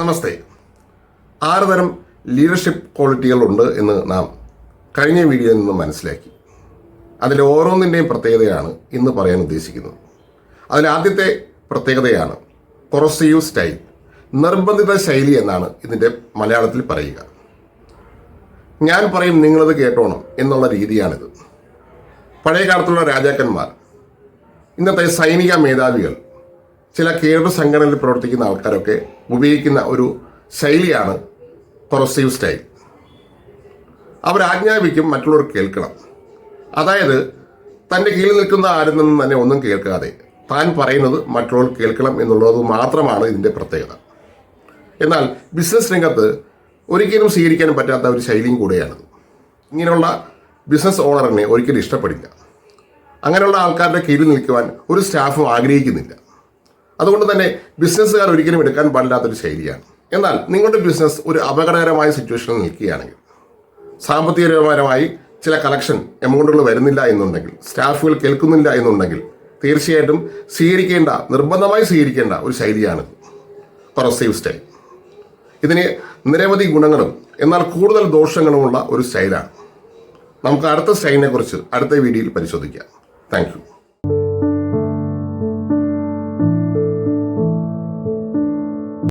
നമസ്തേ. ആറ് തരം ലീഡർഷിപ്പ് ക്വാളിറ്റികളുണ്ട് എന്ന് നാം കഴിഞ്ഞ വീഡിയോയിൽ നിന്ന് മനസ്സിലാക്കി. അതിൽ ഓരോന്നിന്റെയും പ്രത്യേകതയാണ് ഇന്ന് പറയാൻ ഉദ്ദേശിക്കുന്നത്. അതിൽ ആദ്യത്തെ പ്രത്യേകതയാണ് കൊറസീവ് സ്റ്റൈൽ നിർബന്ധിത ശൈലി എന്നാണ് ഇതിന്റെ മലയാളത്തിൽ പറയുക. ഞാൻ പറയും നിങ്ങളത് കേട്ടോണം എന്നുള്ള രീതിയാണിത്. പഴയ കാലത്തുള്ള രാജാക്കന്മാർ ഇന്നത്തെ സൈനിക മേധാവികൾ ചില കേന്ദ്ര സംഘടനയിൽ പ്രവർത്തിക്കുന്ന ആൾക്കാരൊക്കെ ഉപയോഗിക്കുന്ന ഒരു ശൈലിയാണ് കൊറസീവ് സ്റ്റൈൽ. അവർ ആജ്ഞാപിക്കും മറ്റുള്ളവർ കേൾക്കണം. അതായത് തന്റെ കീഴിൽ നിൽക്കുന്ന ആരിൽ നിന്നും തന്നെ ഒന്നും കേൾക്കാതെ താൻ പറയുന്നത് മറ്റുള്ളവർ കേൾക്കണം എന്നുള്ളത് മാത്രമാണ് ഇതിന്റെ പ്രത്യേകത. എന്നാൽ ബിസിനസ് രംഗത്ത് ഒരിക്കലും സ്വീകരിക്കാൻ പറ്റാത്ത ഒരു ശൈലിയും കൂടെയാണിത്. ഇങ്ങനെയുള്ള ബിസിനസ് ഓണറിനെ ഒരിക്കലും ഇഷ്ടപ്പെടില്ല. അങ്ങനെയുള്ള ആൾക്കാരുടെ കീഴിൽ നിൽക്കുവാൻ ഒരു സ്റ്റാഫും ആഗ്രഹിക്കുന്നില്ല. അതുകൊണ്ട് തന്നെ ബിസിനസ്സുകാർ ഒരിക്കലും എടുക്കാൻ പാടില്ലാത്തൊരു ശൈലിയാണ്. എന്നാൽ നിങ്ങളുടെ ബിസിനസ് ഒരു അപകടകരമായ സിറ്റുവേഷനിൽ നിൽക്കുകയാണെങ്കിൽ സാമ്പത്തികപരമായി ചില കളക്ഷൻ എമൗണ്ടുകൾ വരുന്നില്ല എന്നുണ്ടെങ്കിൽ സ്റ്റാഫുകൾ കേൾക്കുന്നില്ല എന്നുണ്ടെങ്കിൽ തീർച്ചയായിട്ടും സ്വീകരിക്കേണ്ട നിർബന്ധമായി സ്വീകരിക്കേണ്ട ഒരു ശൈലിയാണ് കൊറസീവ് സ്റ്റൈൽ ഇതിന് നിരവധി ഗുണങ്ങളും എന്നാൽ കൂടുതൽ ദോഷങ്ങളുമുള്ള ഒരു സ്റ്റൈലാണ് നമുക്ക് അടുത്ത സ്റ്റൈലിനെ കുറിച്ച് അടുത്ത വീഡിയോയിൽ പരിശോധിക്കാം. താങ്ക്